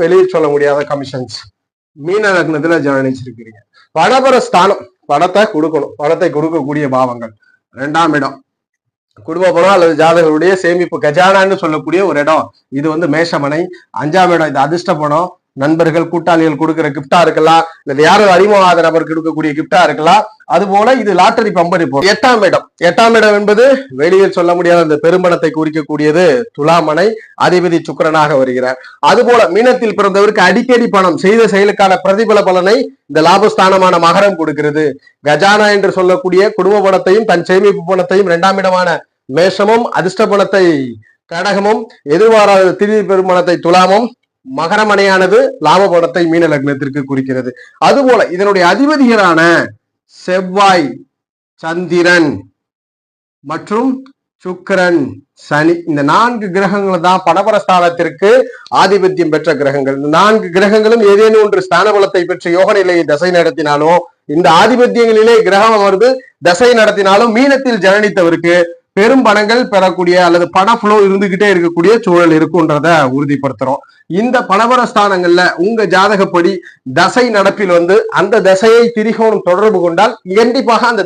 வெளியே சொல்ல முடியாத கமிஷன்ஸ் மீன லக்னத்துல ஜனனிச்சிருக்கிறீங்க. ஸ்தானம் படத்தை கொடுக்கணும். படத்தை கொடுக்கக்கூடிய பாவங்கள். ரெண்டாம் இடம். குடும்ப பணம் அல்லது ஜாதகருடைய சேமிப்பு கஜானான்னு சொல்லக்கூடிய ஒரு இடம். இது வந்து மேஷமனை. அஞ்சாம் இடம் இது அதிர்ஷ்ட பணம். நண்பர்கள் கூட்டாளிகள் கொடுக்கிற கிஃப்டா இருக்கலாம். இல்ல யாரும் அறிமுகாத நபருக்கு கொடுக்கக்கூடிய கிஃப்டா இருக்கலாம். அது போல இது லாட்டரி பம்பரி போல எட்டாம் இடம். எட்டாம் இடம் என்பது வெளியில் சொல்ல முடியாத அந்த பெரும்பணத்தை குறிக்கக்கூடியது துலாமனை அதிபதி சுக்கிரனாக வருகிறார். அதுபோல மீனத்தில் பிறந்தவருக்கு அடிக்கடி பணம் செய்த செயலுக்கான பிரதிபல பலனை இந்த லாபஸ்தானமான மகரம் கொடுக்கிறது. கஜானா என்று சொல்லக்கூடிய குடும்ப பணத்தையும் தன் சேமிப்பு பணத்தையும் இரண்டாம் இடமான மேஷமும் அதிர்ஷ்ட பணத்தை கடகமும் எதிர்பாராத திடீர் பெருமணத்தை துலாமும் மகரமனையானது லாபபடத்தை மீன லக்னத்திற்கு குறிக்கிறது. அதுபோல இதனுடைய அதிபதிகளான செவ்வாய் சந்திரன் மற்றும் சுக்கிரன் சனி இந்த நான்கு கிரகங்கள் தான் பணபரஸ்தானத்திற்கு ஆதிபத்தியம் பெற்ற கிரகங்கள். இந்த நான்கு கிரகங்களும் ஏதேனும் ஒன்று ஸ்தான பலத்தை பெற்ற யோக நிலையை தசை நடத்தினாலும் இந்த ஆதிபத்தியங்களிலே கிரகம் அமர்ந்து தசை நடத்தினாலும் மீனத்தில் ஜனனித்தவருக்கு பெரும் பணங்கள் பெறக்கூடிய அல்லது பண ஃப்ளோ இருந்துகிட்டே இருக்கக்கூடிய சூழல் இருக்குன்றத உறுதிப்படுத்துறோம். இந்த பணவர ஸ்தானங்கள்ல உங்க ஜாதகப்படி தசை நடப்பில் வந்து அந்த தசையை திரிகோணம் தொடர்பு கொண்டால் கண்டிப்பாக அந்த